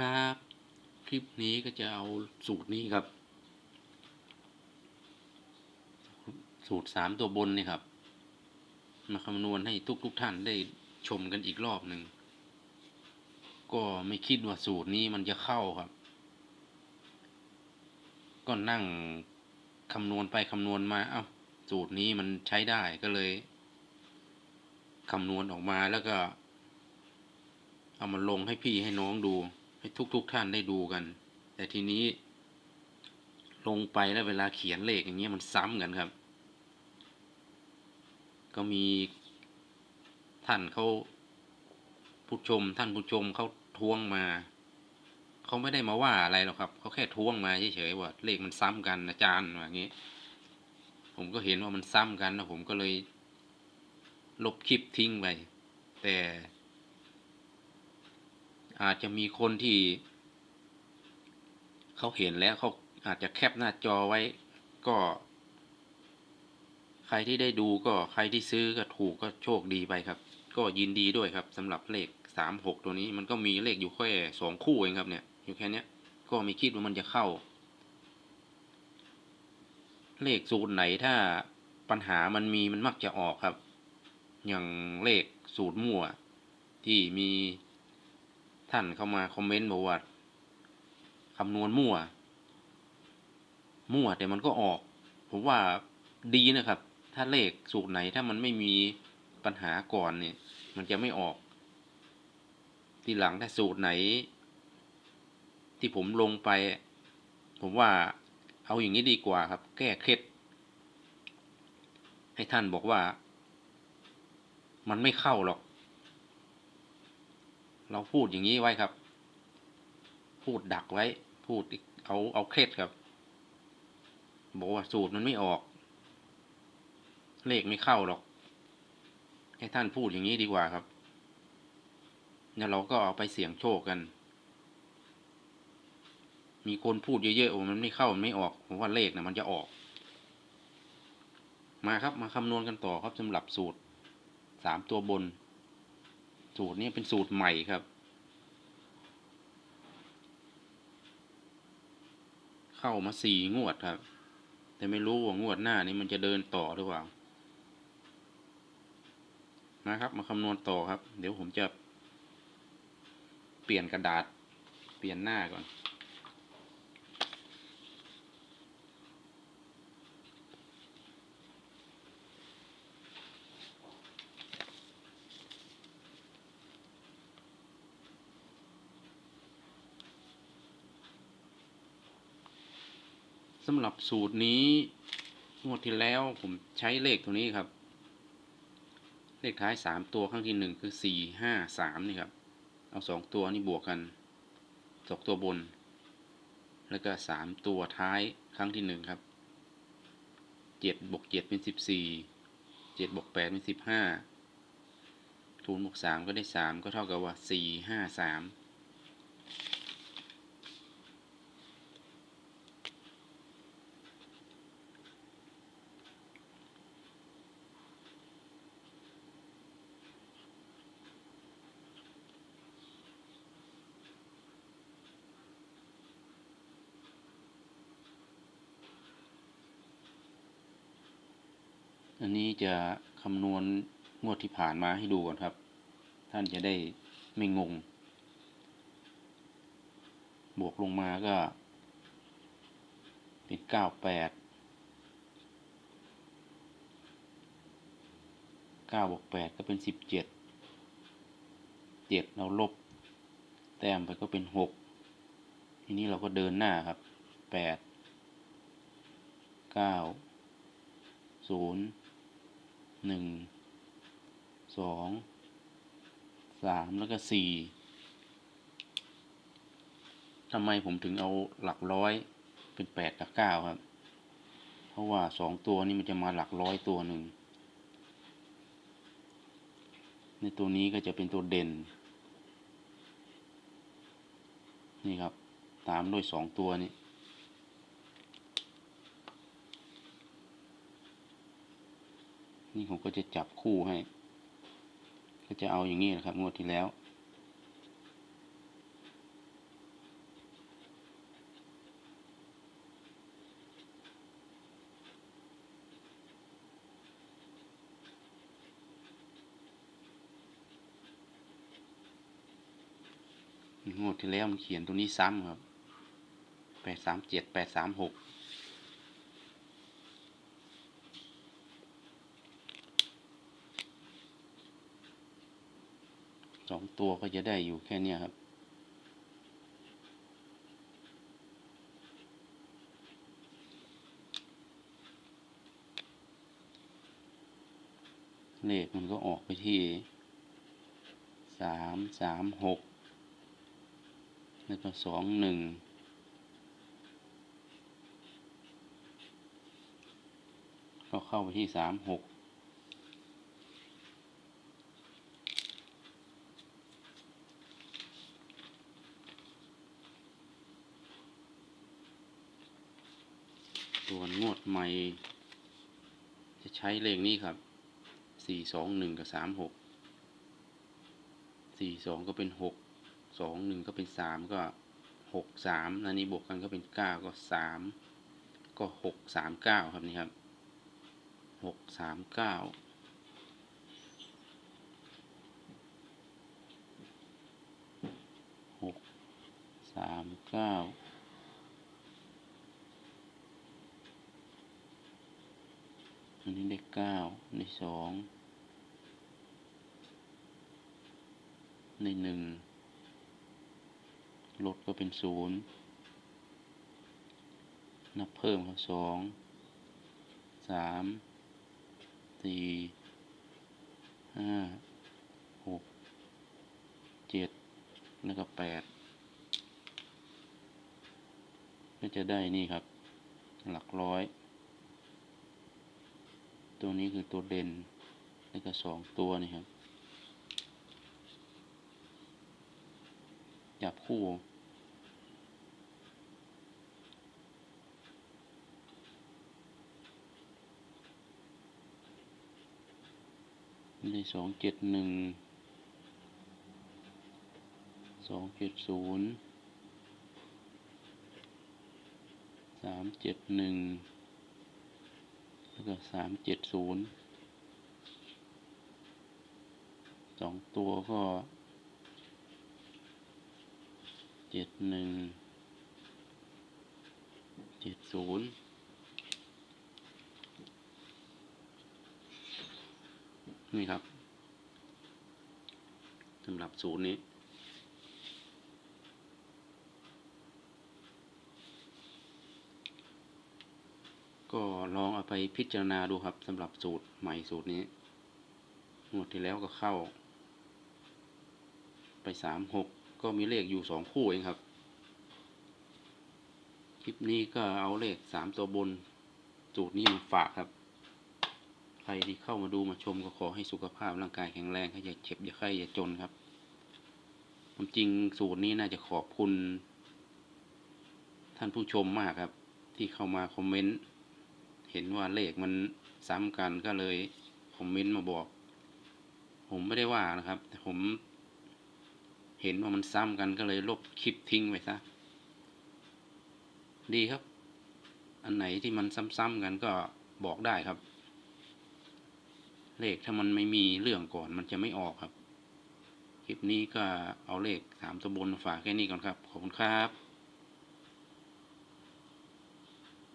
ครับ คลิปนี้ก็จะเอาสูตรนี้ครับ สูตรสามตัวบนนี่ครับ มาคำนวณให้ทุกทุกๆท่านได้ชมกันอีกรอบหนึ่ง ก็ไม่คิดว่าสูตรนี้มันจะเข้าครับ ก็นั่งคำนวณไปคำนวณมาเอ้าสูตรนี้มันใช้ได้ก็เลยคำนวณออกมาแล้วก็ เอามาลงให้พี่ให้น้องดู ให้ทุกๆทท่านได้ดูกัน แต่ทีนี้ ลงไปแล้วเวลาเขียนเลขอย่างเงี้ยมันซ้ำกันครับ ก็มีท่านเขาผู้ชม ท่านผู้ชมเขาท้วงมาเขาไม่ได้มาว่าอะไรหรอกครับเขาแค่ท้วงมาเฉยๆว่าเลขมันซ้ำกันอาจารย์อย่างงี้ ผมก็เห็นว่ามันซ้ำกันนะผมก็เลย ลบคลิปทิ้งไปแต่ อาจจะมีคนที่ เขาเห็นแล้วเขาอาจจะแคปหน้าจอไว้ก็ ใครที่ได้ดูก็ใครที่ซื้อก็ถูกก็โชคดีไปครับ ก็ยินดีด้วยครับสำหรับเลขสามหกตัวนี้ มันก็มีเลขอยู่แค่สองคู่เองครับเนี่ย อยู่แค่นี้ก็ไม่คิดว่ามันจะเข้า เลขสูตรไหนถ้าปัญหามันมีมันมักจะออกครับ อย่างเลขสูตรมั่วที่มี ท่านเข้ามาคอมเมนต์บอกว่าคำนวณมั่ว มั่วแต่มันก็ออก ผมว่าดีนะครับ ถ้าเลขสูตรไหนถ้ามันไม่มีปัญหาก่อนเนี่ย มันจะไม่ออก ทีหลังถ้าสูตรไหน ที่ผมลงไป ผมว่าเอาอย่างนี้ดีกว่าครับ แก้เคล็ด ให้ท่านบอกว่า มันไม่เข้าหรอก เราพูดอย่างนี้ไว้ครับ พูดดักไว้ พูดเอาเอาเคล็ดครับบอกว่าสูตรมันไม่ออก เลขไม่เข้าหรอก ให้ท่านพูดอย่างนี้ดีกว่าครับแล้วเราก็เอาไปเสี่ยงโชคกัน มีคนพูดเยอะๆว่ามันไม่เข้ามันไม่ออกผมว่าเลขนะมันจะออก มาครับมาคำนวณกันต่อครับสำหรับสูตรสามตัวบน สูตรนี้เป็นสูตรใหม่ครับ เข้ามาสี่งวดครับ แต่ไม่รู้ว่างวดหน้านี้มันจะเดินต่อหรือเปล่ามาครับมาคำนวณต่อครับ เดี๋ยวผมจะเปลี่ยนกระดาษเปลี่ยนหน้าก่อน สำหรับสูตรนี้งวดที่แล้วผมใช้เลขตัวนี้ครับ เลขท้ายสามตัวครั้งที่หนึ่งคือสี่ห้าสามนี่ครับ เอาสองตัวนี่บวกกันสองตัวบน แล้วก็สามตัวท้ายครั้งที่หนึ่งครับเจ็ดบวกเจ็ดเป็นสิบสี่เจ็ดบวกแปดเป็นสิบห้าคูณบวกสามก็ได้สามก็เท่ากับว่าสี่ห้าสาม อันนี้จะคำนวณงวดที่ผ่านมาให้ดูก่อนครับ ท่านจะได้ไม่งง บวกลงมาก็ เป็นเก้าแปดเก้าบวกแปดก็เป็นสิบเจ็ดเจ็ดเราลบ แต้มไปก็เป็นหกทีนี้เราก็เดินหน้าครับแปดเก้าศูนย์ หนึ่งสองสามแล้วก็สี่ทำไมผมถึงเอาหลักร้อยเป็นแปดกับเก้าครับ เพราะว่าสองตัวนี้มันจะมาหลักร้อยตัวหนึ่ง ในตัวนี้ก็จะเป็นตัวเด่น นี่ครับ ตามด้วยสองตัวนี้ นี่ผมก็จะจับคู่ให้ ก็จะเอาอย่างนี้นะครับ งวดที่แล้ว งวดที่แล้วมันเขียนตัวนี้ซ้ำครับแปดสามเจ็ดแปดสามหก สองตัวก็จะได้อยู่แค่เนี้ยครับ เลขมันก็ออกไปที่สามสามหกแล้วก็สองหนึ่งก็เข้าไปที่สามหกตั วนงวดใหม่ จะใช้เลขนี้ครับ สี่สองหนึ่งกับสามหก สี่สองก็เป็นหก สองหนึ่งก็เป็นสามก็หกสามอันนี้บวกกันก็เป็นเก้าก็สามก็หกสามเก้าครับนี่ครับหกสามเก้าหกสามเก้า อันนี้เลขเก้าอันนี้สองในหนึ่งลดก็เป็นศูนย์นับเพิ่มครับสองสามสี่ห้าหกเจ็ดแล้วก็แปดก็จะได้นี่ครับ หลักร้อย ตัวนี้คือตัวเด่นแล้วก็สองตัวนี่ครับ จับคู่ในสองเจ็ดหนึ่งสองเจ็ดศูนย์สามเจ็ดหนึ่ง แล้วก็สามเจ็ดศูนย์สองตัวก็เจ็ดหนึ่งเจ็ดศูนย์นี่ครับสำหรับศูนย์นี้ ก็ลองเอาไปพิจารณาดูครับสำหรับสูตรใหม่สูตรนี้งวดที่แล้วก็เข้า ไปสามหกก็มีเลขอยู่สองคู่เองครับ คลิปนี้ก็เอาเลขสามตัวบนสูตรนี้มาฝากครับ ใครที่เข้ามาดูมาชมก็ขอให้สุขภาพร่างกายแข็งแรงอย่าเจ็บอย่าไข้อย่าจนครับความจริงสูตรนี้น่าจะขอบคุณ ท่านผู้ชมมากครับ ที่เข้ามาคอมเมนต์ เห็นว่าเลขมันซ้ำกันก็เลยคอมเมนต์มาบอก ผมไม่ได้ว่านะครับ แต่ผม เห็นว่ามันซ้ำกันก็เลยลบคลิปทิ้งไปซะดีครับ อันไหนที่มันซ้ำๆกันก็บอกได้ครับ เลขถ้ามันไม่มีเรื่องก่อนมันจะไม่ออกครับ คลิปนี้ก็เอาเลขสามตัวบนฝากแค่นี้ก่อนครับ ขอบคุณครับ